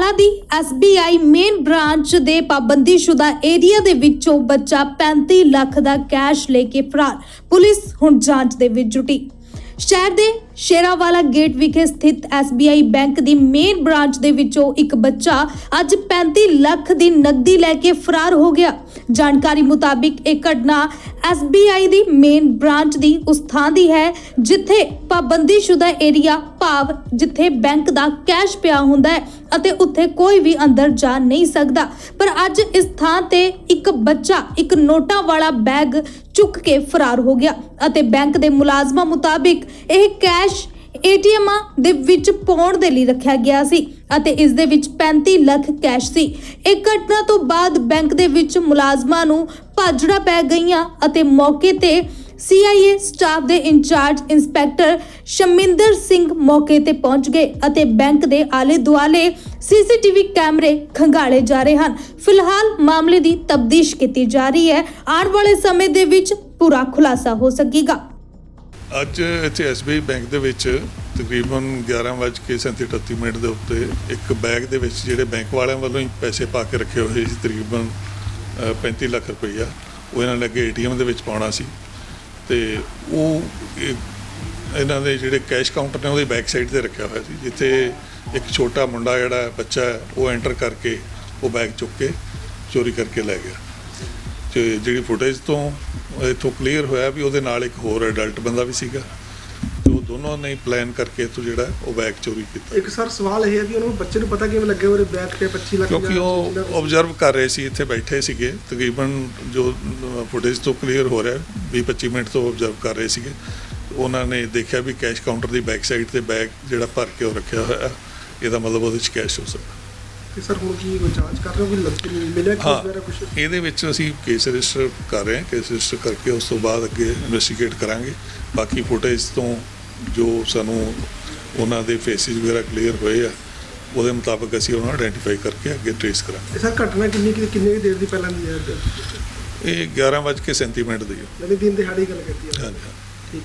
ਪਟਿਆਲਾ ਦੀ SBI main branch ਦੇ ਪਾਬੰਦੀਸ਼ੁਦਾ ਏਰੀਆ ਦੇ ਵਿੱਚੋਂ ਬੱਚਾ 35 ਲੱਖ ਦਾ ਕੈਸ਼ ਲੈ ਕੇ ਫਰਾਰ। ਪੁਲਿਸ ਹੁਣ ਜਾਂਚ ਦੇ ਵਿੱਚ ਜੁਟੀ। ਸ਼ਹਿਰ ਦੇ ਸ਼ੇਰਾਵਾਲਾ ਗੇਟ ਵਿਖੇ ਸਥਿਤ SBI ਬੈਂਕ ਦੀ ਮੇਨ ਬ੍ਰਾਂਚ ਦੇ ਵਿੱਚੋਂ ਇੱਕ ਬੱਚਾ ਅੱਜ 35 ਲੱਖ ਦੀ ਨਕਦੀ ਲੈ ਕੇ ਫਰਾਰ ਹੋ ਗਿਆ। ਜਾਣਕਾਰੀ ਮੁਤਾਬਿਕ ਇਹ ਘਟਨਾ SBI ਦੀ ਮੇਨ ਬ੍ਰਾਂਚ ਦੀ ਉਸ ਥਾਂ ਦੀ ਹੈ, ਜਿੱਥੇ ਪਾਬੰਦੀਸ਼ੁਦਾ ਏਰੀਆ ਭਾਵ ਜਿੱਥੇ ਬੈਂਕ ਦਾ ਕੈਸ਼ ਪਿਆ ਹੁੰਦਾ ਹੈ ਅਤੇ ਉੱਥੇ ਕੋਈ ਵੀ ਅੰਦਰ ਜਾ ਨਹੀਂ ਸਕਦਾ। ਪਰ ਅੱਜ ਇਸ ਥਾਂ ਤੇ ਇੱਕ ਬੱਚਾ, ਇੱਕ ਨੋਟਾਂ ਵਾਲਾ ਬੈਗ ਚੁੱਕ ਕੇ ਫਰਾਰ ਹੋ ਗਿਆ ਅਤੇ ਬੈਂਕ ਦੇ ਮੁਲਾਜ਼ਮਾਂ ਮੁਤਾਬਿਕ ਇਹ ਕੈਸ਼ ਏਟੀਐਮਾਂ ਦੇ ਵਿੱਚ ਪਾਉਣ ਦੇ ਲਈ ਰੱਖਿਆ ਗਿਆ ਸੀ ਅਤੇ ਇਸ ਦੇ ਵਿੱਚ 35 ਲੱਖ ਕੈਸ਼ ਸੀ। ਇਹ ਘਟਨਾ ਤੋਂ ਬਾਅਦ ਬੈਂਕ ਦੇ ਵਿੱਚ ਮੁਲਾਜ਼ਮਾਂ ਨੂੰ ਭਾਜੜਾ ਪੈ ਗਈਆਂ ਅਤੇ ਮੌਕੇ ਤੇ ਸੀਆਈਏ ਸਟਾਫ ਦੇ ਇੰਚਾਰਜ ਇੰਸਪੈਕਟਰ ਸ਼ਮਿੰਦਰ ਸਿੰਘ ਮੌਕੇ ਤੇ ਪਹੁੰਚ ਗਏ ਅਤੇ ਬੈਂਕ ਦੇ ਆਲੇ ਦੁਆਲੇ ਸੀਸੀਟੀਵੀ ਕੈਮਰੇ ਖੰਗਾਲੇ ਜਾ ਰਹੇ ਹਨ। ਫਿਲਹਾਲ ਮਾਮਲੇ ਦੀ ਤਬਦੀਸ਼ ਕੀਤੀ ਜਾ ਰਹੀ ਹੈ। ਆਉਣ ਵਾਲੇ ਸਮੇਂ ਦੇ ਵਿੱਚ ਪੂਰਾ ਖੁਲਾਸਾ ਹੋ ਸਕੇਗਾ। ਅੱਜ ਇੱਥੇ ਐਸਬੀਆਈ ਬੈਂਕ ਦੇ ਵਿੱਚ ਤਕਰੀਬਨ 11:37 ਮਿੰਟ ਦੇ ਉੱਤੇ ਇੱਕ ਬੈਗ ਦੇ ਵਿੱਚ ਜਿਹੜੇ ਬੈਂਕ ਵਾਲਿਆਂ ਵੱਲੋਂ ਹੀ ਪੈਸੇ ਪਾ ਕੇ ਰੱਖੇ ਹੋਏ ਸੀ ਤਕਰੀਬਨ ਅ, 35 ਲੱਖ ਰੁਪਈਆ ਉਹ ਇਹਨਾਂ ਨੇ ਅੱਗੇ ਏਟੀਐਮ ਦੇ ਵਿੱਚ ਪਾਉਣਾ ਸੀ। ਤੇ ਉਹ ਇਹਨਾਂ ਦੇ ਜਿਹੜੇ ਕੈਸ਼ ਕਾਊਂਟਰ ਨੇ ਉਹਦੀ ਬੈਕ ਸਾਈਡ ਤੇ ਰੱਖਿਆ ਹੋਇਆ ਸੀ ਜਿੱਥੇ ਇੱਕ ਛੋਟਾ ਮੁੰਡਾ ਜਿਹੜਾ ਬੱਚਾ ਹੈ, ਉਹ ਐਂਟਰ ਕਰਕੇ ਉਹ ਬੈਗ ਚੁੱਕ ਕੇ ਚੋਰੀ ਕਰਕੇ ਲੈ ਗਿਆ। ਤੇ ਜਿਹੜੀ ਫੁਟੇਜ ਤੋਂ ਇਥੋਂ ਕਲੀਅਰ ਹੋਇਆ ਵੀ ਉਹਦੇ ਨਾਲ ਇੱਕ ਹੋਰ ਅਡਲਟ ਬੰਦਾ ਵੀ ਸੀਗਾ। ਤੇ ਉਹ ਦੋਨੋਂ ਨੇ ਪਲਾਨ ਕਰਕੇ ਇਥੋਂ ਜਿਹੜਾ ਉਹ ਬੈਗ ਚੋਰੀ ਕੀਤਾ। ਇੱਕ ਸਰ ਸਵਾਲ ਇਹ ਹੈ ਵੀ ਉਹਨੂੰ ਬੱਚੇ ਨੂੰ ਪਤਾ ਕਿਵੇਂ ਲੱਗਿਆ ਉਹਦੇ ਬੈਗ ਤੇ 25 ਲੱਖ ਕਿਉਂਕਿ ਉਹ 25 ਲੱਖ- ਆਬਜ਼ਰਵ ਕਰ ਰਹੇ ਸੀ ਇੱਥੇ ਬੈਠੇ ਸੀਗੇ। ਤਕਰੀਬਨ ਜੋ ਫੁਟੇਜ ਤੋਂ ਕਲੀਅਰ ਹੋ ਰਿਹਾ 20 25 ਮਿੰਟ ਤੋਂ ਆਬਜ਼ਰਵ ਕਰ ਰਹੇ ਸੀਗੇ। ਉਹਨਾਂ ਨੇ ਦੇਖਿਆ ਵੀ ਕੈਸ਼ ਕਾਊਂਟਰ ਦੀ ਬੈਕ ਸਾਈਡ ਤੇ ਬੈਗ ਜਿਹੜਾ ਭਰ ਕੇ ਉਹ ਰੱਖਿਆ ਹੋਇਆ। ਇਹਦਾ ਮਤਲਬ ਉਹਦੇ ਚ ਕੈਸ਼ ਹੋ ਸਕਦਾ। ਤੇ ਸਰ ਹੁਣ ਕੀ ਕੋਈ ਜਾਂਚ ਕਰ ਰਹੇ ਹੋ? ਕਿ ਲੱਗ ਮਿਲਿਆ ਕਿ ਵਗੈਰਾ ਕੁਝ ਇਹਦੇ ਵਿੱਚ ਅਸੀਂ ਕੇਸ ਰਜਿਸਟਰ ਕਰ ਰਹੇ ਹਾਂ। ਕੇਸ ਰਜਿਸਟਰ ਕਰਕੇ ਉਸ ਤੋਂ ਬਾਅਦ ਅੱਗੇ ਇਨਵੈਸਟੀਗੇਟ ਕਰਾਂਗੇ। ਬਾਕੀ ਫੁਟੇਜ ਤੋਂ ਜੋ ਸਾਨੂੰ ਉਹਨਾਂ ਦੇ ਫੇਸਿਸ ਵਗੈਰਾ ਕਲੀਅਰ ਹੋਏ ਆ ਉਹਦੇ ਮੁਤਾਬਕ ਅਸੀਂ ਉਹਨਾਂ ਨੂੰ ਆਇਡੈਂਟੀਫਾਈ ਕਰਕੇ ਅੱਗੇ ਟ੍ਰੇਸ ਕਰਾਂਗੇ। ਸਰ ਘਟਨਾ ਕਿੰਨੀ ਕਿ ਕਿੰਨੇ ਦੇਰ ਦੀ ਪਹਿਲਾਂ ਦੀ ਹੈ ਇਹ 11:37 ਮਿੰਟ ਦੀ ਹੈ। ਦਿਨ ਦਿਹਾੜੀ ਗੱਲ ਕਰਦੀ ਹੈ। ਹਾਂਜੀ ਹਾਂ। ਠੀਕ।